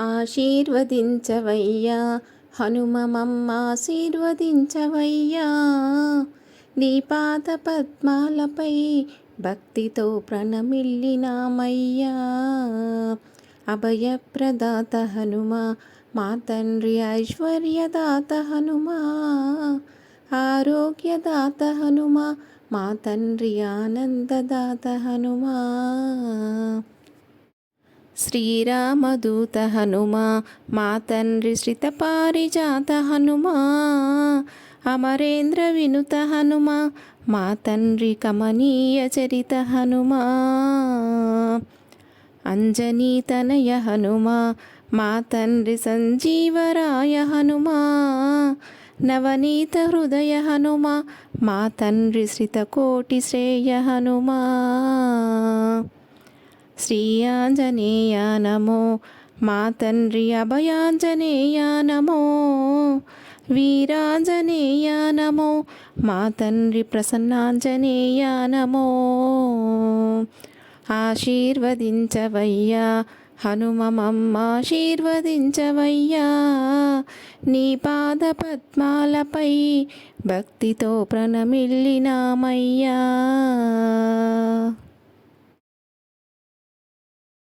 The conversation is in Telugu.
ఆశీర్వదించవయ్యా. హనుమమమ్మ ఆశీర్వదించవయ్యా నీ పాద పద్మాలపై భక్తితో ప్రణమిల్లినామయ్యా. అభయప్రదాత హనుమ మా తండ్రి ఐశ్వర్యదాత హనుమా ఆరోగ్యదాత హనుమ మా తండ్రి ఆనందదాత హనుమా. శ్రీరామదూత హనుమా మా తండ్రి శ్రిత పారిజాత హనుమా అమరేంద్ర వినుత హనుమా మా తండ్రి కమనీయ చరిత హనుమా అంజనీ తనయ హనుమా మా తండ్రి సంజీవరాయ హనుమా నవనీత హృదయ హనుమా మా తండ్రి శ్రితకోటి శ్రేయ హనుమా. శ్రీ ఆంజనేయ నమో మా తండ్రి అభయాంజనేయ నమో వీరాంజనేయ నమో మా తండ్రి ప్రసన్నాంజనేయ నమో ఆశీర్వదించవయ్యా హనుమమమ్మ ఆశీర్వదించవయ్యా నీ పాద పద్మాలపై భక్తితో ప్రణమిల్లినామయ్యా